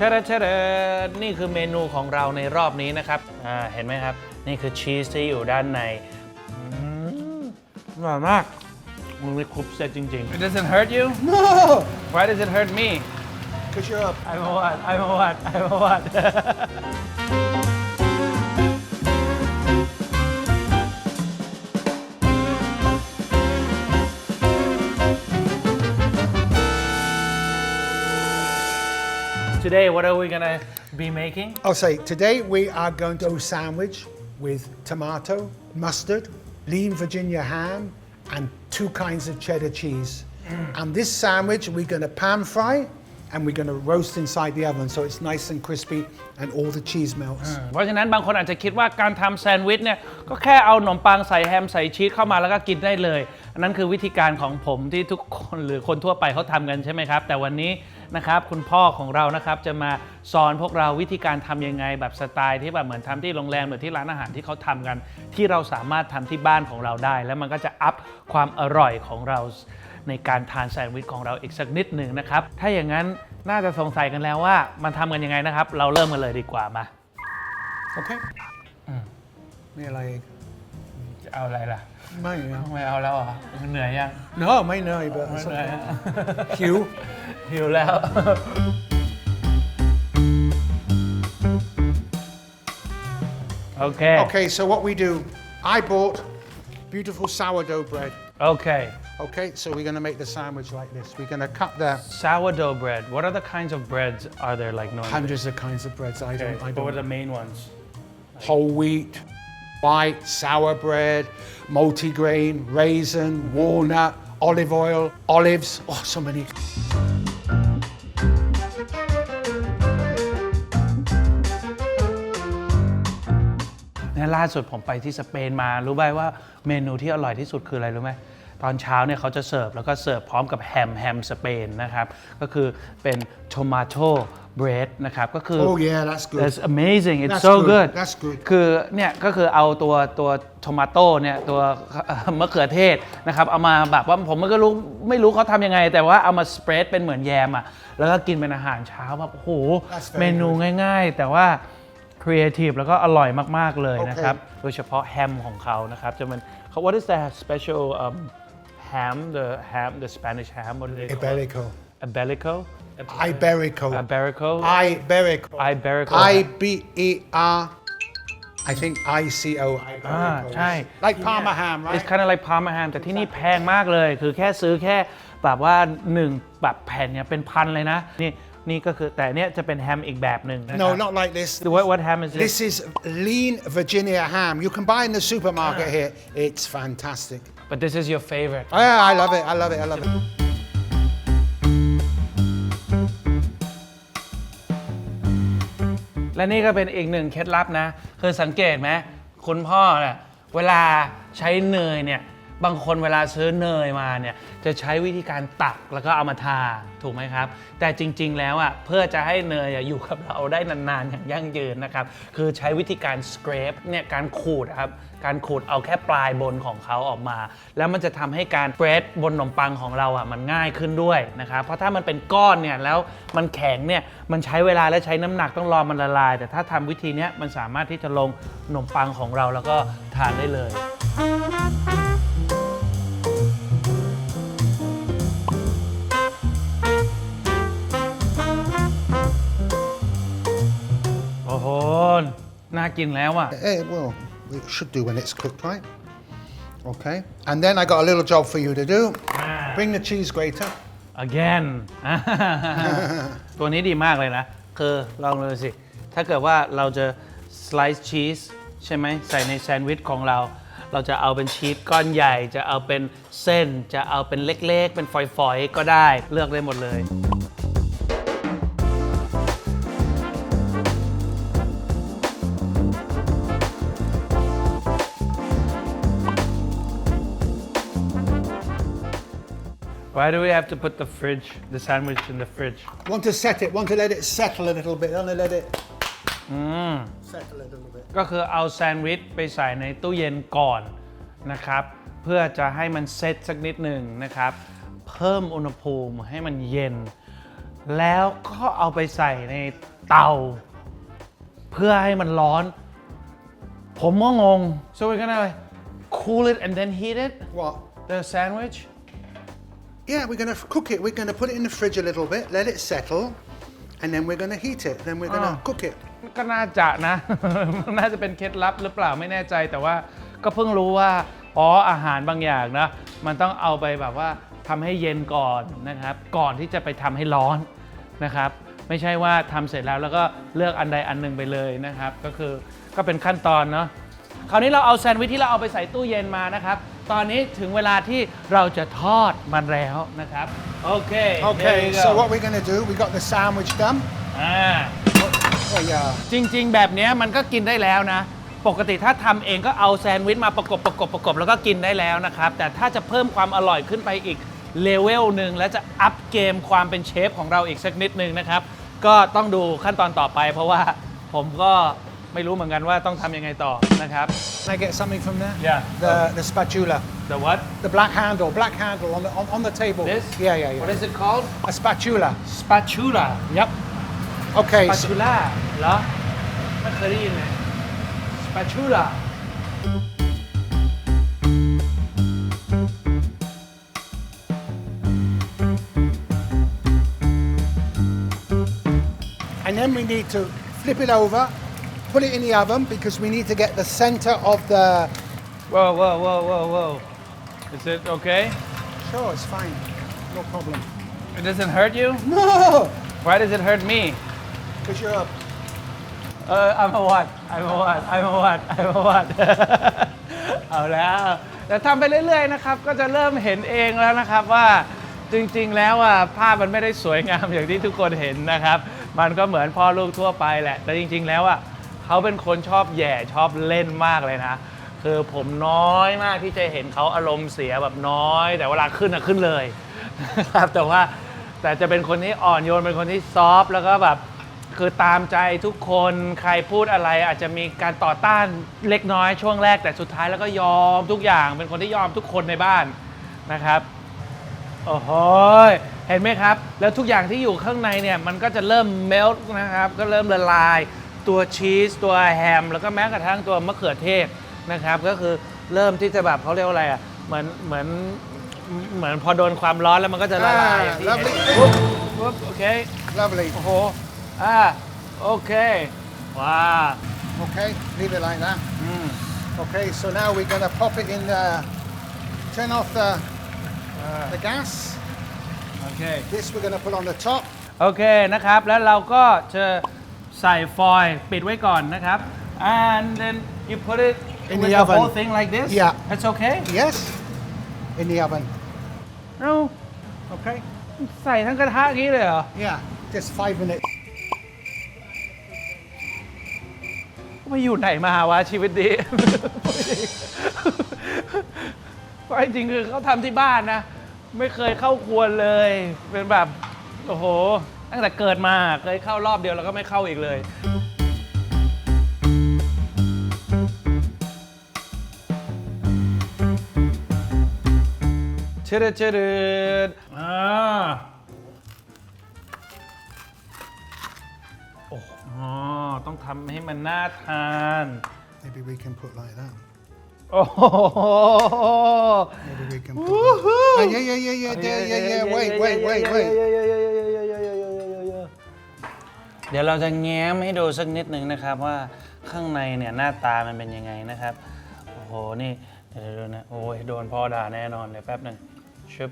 เชดเชดนี่คือเมนูของเราในรอบนี้นะครับอ่าเห็นไหมครับ นี่คือชีสที่อยู่ด้านในอืมอร่อยมากมันมีครบเซตจริง ๆ It doesn't hurt you No, Why does it hurt me because you're a I'm a what I'm a what I'm a what Today, what are we gonna be making? I'll say today we are going to do a sandwich with tomato, mustard, lean Virginia ham, and two kinds of cheddar cheese. And this sandwich we're going to pan fry and we're going to roast inside the oven so it's nice and crispy and all the cheese melts. เพราะฉะนั้นบางคนอาจจะคิดว่าการทำแซนด์วิชเนี่ยก็แค่เอาขนมปังใส่แฮมใส่ชีสเข้ามาแล้วก็กินได้เลย อันนั้นคือวิธีการของผมที่ทุกคนหรือคนทั่วไปเขาทำกันใช่ไหมครับ แต่วันนี้ นะครับคุณพ่อของเรานะครับจะมาสอนพวกเราวิธีการทำยังไงแบบสไตล์ที่แบบเหมือนทำที่โรงแรมหรือที่ร้านอาหารที่เขาทำกัน ที่เราสามารถทำที่บ้านของเราได้ แล้วมันก็จะอัพความอร่อยของเราในการทานแซนด์วิชของเราอีกสักนิดหนึ่งนะครับ ถ้าอย่างนั้นน่าจะสงสัยกันแล้วว่ามันทำกันยังไงนะครับ เราเริ่มกันเลยดีกว่ามา Okay? Yeah, like, จะเอาอะไรล่ะ mate, yeah. ไม่เอาแล้วเหรอ่ะเหนื่อยยัง No, mate, no, but ไม่ it's เหนื่อย okay. Hugh. หิวแล้ว โอเค Okay, so what we do, I bought beautiful sourdough bread. โอเค Okay, so we're going to make the sandwich like this. We're going to cut the sourdough bread what other kinds of breads are there like no hundreds of kinds of breads. I okay. don't, I what were don't. the main ones Whole wheat, white, sour bread, multigrain, raisin, walnut, olive oil, olives. Oh, so many. เนี่ยล่าสุดผมไปที่สเปนมา รู้ไหมว่าเมนูที่อร่อยที่สุดคืออะไรรู้ไหมตอนเช้าเนี่ยเขาจะเสิร์ฟแล้วก็เสิร์ฟพร้อมกับแฮมแฮมสเปนนะครับ ก็คือเป็น tomato bread นะครับก็คือ Oh, yeah, that's good. That's amazing it's That's so good. good That's good. คือเนี่ยก็คือเอาตัวตัวโทมาโต้เนี่ยตัวเอ่อมะเขือเทศนะครับเอามาแบบว่าผมไม่ก็รู้ไม่รู้เขาทำยังไง แต่ว่าเอามาสเปรดเป็นเหมือนแยมอะแล้วก็กินเป็นอาหารเช้าแบบโอ้โห That's very เมนูง่ายๆ แต่ว่าครีเอทีฟแล้วก็อร่อยมากๆเลยนะครับ โดยเฉพาะแฮมของเขานะครับจะเป็นเขา what is the special um, ham the ham the Spanish ham what do they call it Iberico. Iberico Iberico. Iberico Iberico. Iberico I B E R. I think I C O. อ่า Iberico. ใช่ Like Parma ham, It's right? kind of like Parma ham แต่ที่นี่แพงมากเลย คือแค่ซื้อแค่แบบว่าหนึ่งแบบแผ่นเนี่ยเป็นพันเลยนะ นี่นี่ก็คือแต่เนี้ยจะเป็นแฮมอีกแบบหนึ่งนะค No, รับ not like this. What what ham is this This is lean Virginia ham. You can buy in the supermarket here. It's fantastic. but this is your favorite Oh, yeah, I love it. I love it. I love it. และนี่ก็เป็นอีกหนึ่งเคล็ดลับนะคือสังเกตไหมคุณพ่อเนี่ยเวลาใช้เนยเนี่ย บางคนเวลาซื้อเนยมาเนี่ยจะใช้วิธีการตักแล้วก็เอามาทาถูกไหมครับ แต่จริง ๆ แล้วอะเพื่อจะให้เนยอะอยู่กับเราได้นานๆอย่างยั่งยืนนะครับ คือใช้วิธีการ scrape เนี่ยการขูดครับการขูดเอาแค่ปลายบนของเขาออกมา แล้วมันจะทำให้การเบรดบนขนมปังของเราอะมันง่ายขึ้นด้วยนะครับเพราะถ้ามันเป็นก้อนเนี่ยแล้วมันแข็งเนี่ยมันใช้เวลาและใช้น้ำหนักต้องรอมันละลาย แต่ถ้าทำวิธีนี้มันสามารถที่จะลงขนมปังของเราแล้วก็ทานได้เลย กินแล้วอะ Eh, well, it should do when it's cooked, right? Okay. And then I got a little job for you to do. Bring the cheese grater. again ตัวนี้ดีมากเลยนะ คือลองเลยสิ ถ้าเกิดว่าเราจะ slice cheese ใช่ไหมใส่ในแซนด์วิชของเรา เราจะเอาเป็นชีสก้อนใหญ่ จะเอาเป็นเส้น จะเอาเป็นเล็กๆ เป็นฝอยๆ ก็ได้ เลือกได้หมดเลย Why do we have to put the fridge, the sandwich in the fridge? Want to set it, want to let it settle a little bit. Want to let it settle a little bit. ก็คือเอาแซนด์วิชไปใส่ในตู้เย็นก่อนนะครับ เพื่อจะให้มันเซตสักนิดหนึ่งนะครับ เพิ่มอุณหภูมิให้มันเย็น แล้วก็เอาไปใส่ในเตา เพื่อให้มันร้อน ผมก็งง so we're gonna cool it and then heat it What? the sandwich Yeah, we're going to cook it. We're going to put it in the fridge a little bit, let it settle, and then we're going to heat it. Then we're going to Ah. cook it. ก็น่าจะนะ น่าจะเป็นเคล็ดลับหรือเปล่าไม่แน่ใจ แต่ว่าก็เพิ่งรู้ว่า อ๋ออาหารบางอย่างนะ มันต้องเอาไปแบบว่าทำให้เย็นก่อนนะครับ ก่อนที่จะไปทำให้ร้อนนะครับ ไม่ใช่ว่าทำเสร็จแล้วแล้วก็เลือกอันใดอันหนึ่งไปเลยนะครับ ก็คือก็เป็นขั้นตอนเนาะ คราวนี้เราเอาแซนด์วิชที่เราเอาไปใส่ตู้เย็นมานะครับ ตอนนี้ถึงเวลาที่เราจะทอดมันแล้วนะครับ โอเค Okay, here we so go. what we're going to do, we got the sandwich done. อ่า Oh, yeah. จริง ๆ แบบเนี้ยมันก็กินได้แล้วนะ ปกติถ้าทำเองก็เอาแซนด์วิชมาประกบประกบประกบแล้วก็กินได้แล้วนะครับ แต่ถ้าจะเพิ่มความอร่อยขึ้นไปอีกเลเวลหนึ่งและจะอัพเกมความเป็นเชฟของเราอีกสักนิดนึงนะครับ ก็ต้องดูขั้นตอนต่อไปเพราะว่าผมก็ ไม่รู้เหมือนกันว่าต้องทำยังไงต่อนะครับ Can I get something from there? Yeah. The, the spatula. the what The black handle, black handle on the, on, on the table. this Yeah, yeah, yeah. what is it called A spatula. spatula Yep. Okay, so, spatula เหรอไม่เคยได้ยินเลย spatula and then we need to flip it over, put it in the oven because we need to get the center of the. whoa whoa whoa whoa whoa is it okay Sure, it's fine. No problem. It doesn't hurt you? No! Why does it hurt me? Because you're a Uh, I'm a what? I'm a what? I'm a what? I'm a what? เอาแล้วแต่ทำไปเรื่อยๆนะครับ ก็จะเริ่มเห็นเองแล้วนะครับว่าจริงๆ แล้วอะภาพมันไม่ได้สวยงามอย่างที่ทุกคนเห็นนะครับ มันก็เหมือนพ่อลูกทั่วไปแหละ แต่จริง ๆ แล้วอะ เขาเป็นคนชอบแย่ชอบเล่นมากเลยนะ คือผมน้อยมากที่จะเห็นเขาอารมณ์เสียแบบน้อย แต่เวลาขึ้นอะขึ้นเลยครับแต่ว่าแต่จะเป็นคนที่อ่อนโยนเป็นคนที่ซอฟแล้วก็แบบคือตามใจทุกคนใครพูดอะไรอาจจะมีการต่อต้านเล็กน้อยช่วงแรกแต่สุดท้ายแล้วก็ยอมทุกอย่างเป็นคนที่ยอมทุกคนในบ้านนะครับโอ้โหเห็นไหมครับ แล้วทุกอย่างที่อยู่ข้างในเนี่ยมันก็จะเริ่มเมลต์นะครับ ก็เริ่มละลาย ตัวชีสตัวแฮม แล้วก็แม้กระทั่งตัวมะเขือเทศนะครับ ก็คือเริ่มที่จะแบบเขาเรียกว่าอะไรอะเหมือนเหมือนเหมือนพอโดนความร้อนแล้วมันก็จะละลายอย่างที่เห็น lovely. ปุ๊บปุ๊บโอเค Lovely. โอ้โหอ่าโอเคว้า Okay, leave it like that. Okay, so now we're going to pop it in the. Turn off the, the gas. โอเค This we're going to put on the top. โอเคนะครับ แล้วเราก็จะ ใส่ฟอยล์ปิดไว้ก่อนนะครับ and then you put it In with the the oven. whole thing like this Yeah. that's okay Yes, in the oven. no Okay. ใส่ทั้งกระทะงี้เลยเหรอ Yeah, just five minutes. ไปอยู่ไหนมาวะชีวิตดีเพราะจริงๆคือเขาทำที่บ้านนะ ไม่เคยเข้าครัวเลย เป็นแบบ โอ้โห ตั้งแต่เกิดมาเคยเข้ารอบเดียวแล้วก็ไม่เข้าอีกเลย เชิดเชิดอ่าโอ้โหต้องทำให้มันน่าทาน Maybe we can put like that. โอ้โห Maybe we can put. Like, oh, yeah, yeah, yeah, yeah, yeah, yeah, yeah. Wait, wait, wait, wait. เดี๋ยวเราจะแง้มให้ดูสักนิดหนึ่งนะครับว่าข้างในเนี่ยหน้าตามันเป็นยังไงนะครับ โอ้โห นี่เดี๋ยวดูนะ โอ้ยโดนพ่อด่าแน่นอนเดี๋ยวแป๊บหนึ่งชึบ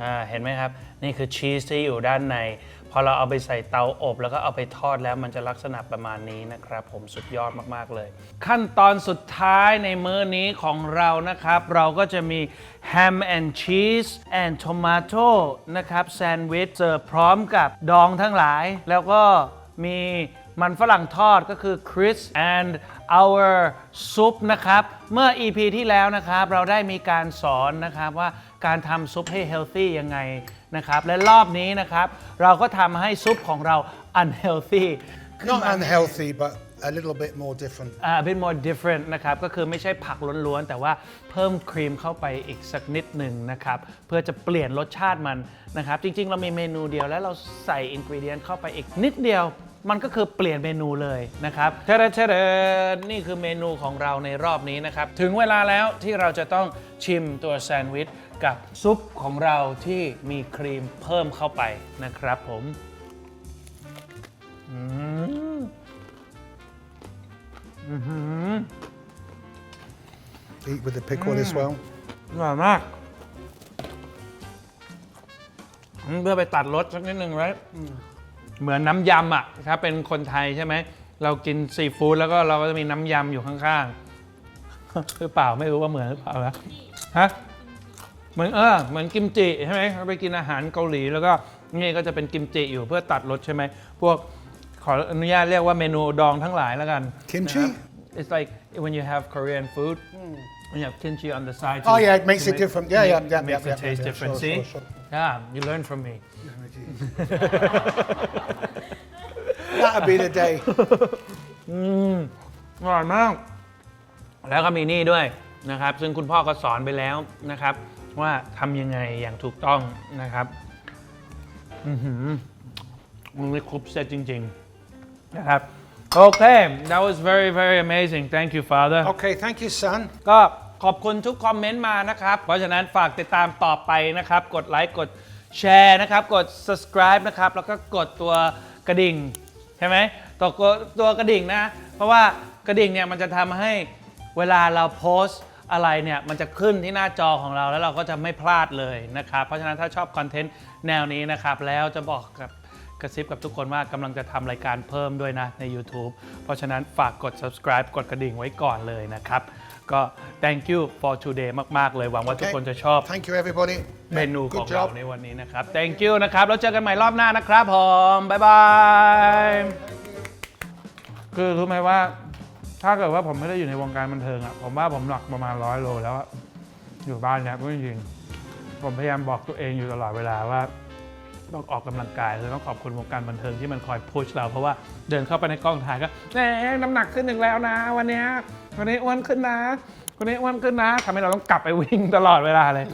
อ่า เห็นไหมครับ นี่คือชีสที่อยู่ด้านใน อเราเอาไปใส่เตาอบแล้วก็เอาไปทอดแล้วมันจะลักษณะประมาณนี้นะครับ ผมสุดยอดมากๆเลย ขั้นตอนสุดท้ายในมื้อนี้ของเรานะครับ เราก็จะมีแฮมแอนด์ชีสแอนด์ทมาโตนะครับแซนด์วิชเสิร์ฟพร้อมกับดองทั้งหลาย แล้วก็มีมันฝรั่งทอดก็คือ Chris and our soup นะครับ เมื่อ EP ที่แล้วนะครับ เราได้มีการสอนนะครับว่า การทำซุปให้ healthy ยังไงนะครับ และรอบนี้นะครับ เราก็ทำให้ซุปของเรา unhealthy ขึ้น Not มา unhealthy, but a little bit more different. อ่า a bit more different นะครับ ก็คือไม่ใช่ผักล้วนๆ แต่ว่าเพิ่มครีมเข้าไปอีกสักนิดหนึ่งนะครับ เพื่อจะเปลี่ยนรสชาติมันนะครับ จริงๆ เรามีเมนูเดียวแล้วเราใส่อินกรีเดียนเข้าไปอีกนิดเดียว มันก็คือเปลี่ยนเมนูเลยนะครับเทเดเทเดนี่คือเมนูของเราในรอบนี้นะครับ ถึงเวลาแล้วที่เราจะต้องชิมตัวแซนด์วิชกับซุปของเราที่มีครีมเพิ่มเข้าไปนะครับผมอืม Eat with the pickle as well. อร่อยมากอืมเพื่อไปตัดรสสักนิดหนึ่งไว้ เหมือนน้ำยำอะถ้าเป็นคนไทยใช่ไหม เรากินซีฟู้ดแล้วก็เราก็จะมีน้ำยำอยู่ข้างๆ หรือเปล่าไม่รู้ว่าเหมือนหรือเปล่านะฮะเหมือนเออเหมือนกิมจิใช่ไหมเราไปกินอาหารเกาหลีแล้วก็นี่ก็จะเป็นกิมจิอยู่เพื่อตัดรสใช่ไหมพวกขออนุญาตเรียกว่าเมนูดองทั้งหลายแล้วกัน Kimchi? นะครับ It's like when you have Korean food when you have kimchi on the side Oh, to- yeah, it makes to it make- different. Yeah, yeah, yeah, makes yeah, it yeah, taste yeah, different sure, see sure, sure. yeah you learn from me That'll be the day. อร่อยมาก แล้วก็มีนี่ด้วยนะครับ ซึ่งคุณพ่อก็สอนไปแล้วนะครับ ว่าทำยังไงอย่างถูกต้องนะครับอือหือมันไม่ครบเซตจริงๆนะครับ โอเค that was very very amazing thank you father Okay, thank you, son. ก็ขอบคุณทุกคอมเมนต์มานะครับ เพราะฉะนั้นฝากติดตามต่อไปนะครับ กดไลค์ กด แชร์นะครับ กด subscribe นะครับ แล้วก็กดตัวกระดิ่ง ใช่ไหมตัวกดตัวกระดิ่งนะ เพราะว่ากระดิ่งเนี่ยมันจะทำให้เวลาเราโพสต์อะไรเนี่ยมันจะขึ้นที่หน้าจอของเราแล้วเราก็จะไม่พลาดเลยนะครับ เพราะฉะนั้นถ้าชอบคอนเทนต์แนวนี้นะครับ แล้วจะบอกกับกระซิบกับทุกคนว่ากำลังจะทำรายการเพิ่มด้วยนะใน YouTube เพราะฉะนั้นฝากกด subscribe กดกระดิ่งไว้ก่อนเลยนะครับ ก็ thank you for today มาก ๆ เลยหวังว่าทุก Okay. คนจะชอบ Thank you, everybody. เมนูข Good องเรา job. ในวันนี้นะครับ thank you นะครับ แล้วเจอกันใหม่รอบหน้านะครับผมบ๊ายบาย คือรู้ไหมว่า ถ้าเกิดว่าผมไม่ได้อยู่ในวงการบันเทิงอะผมว่าผมหนักประมาณร้อยโลแล้วอะอยู่บ้านเนี่ยพูดจริงๆผมพยายามบอกตัวเองอยู่ตลอดเวลาว่า ต้องออกกำลังกายคือต้องขอบคุณวงการบันเทิงที่มันคอยพุชเรา เพราะว่าเดินเข้าไปในกล้องถ่ายก็แหมน้ำหนักขึ้นอีกแล้วนะ วันเนี้ย คนนี้อ้วนขึ้นนะคนนี้อ้วนขึ้นนะทำให้เราต้องกลับไปวิ่งตลอดเวลาเลย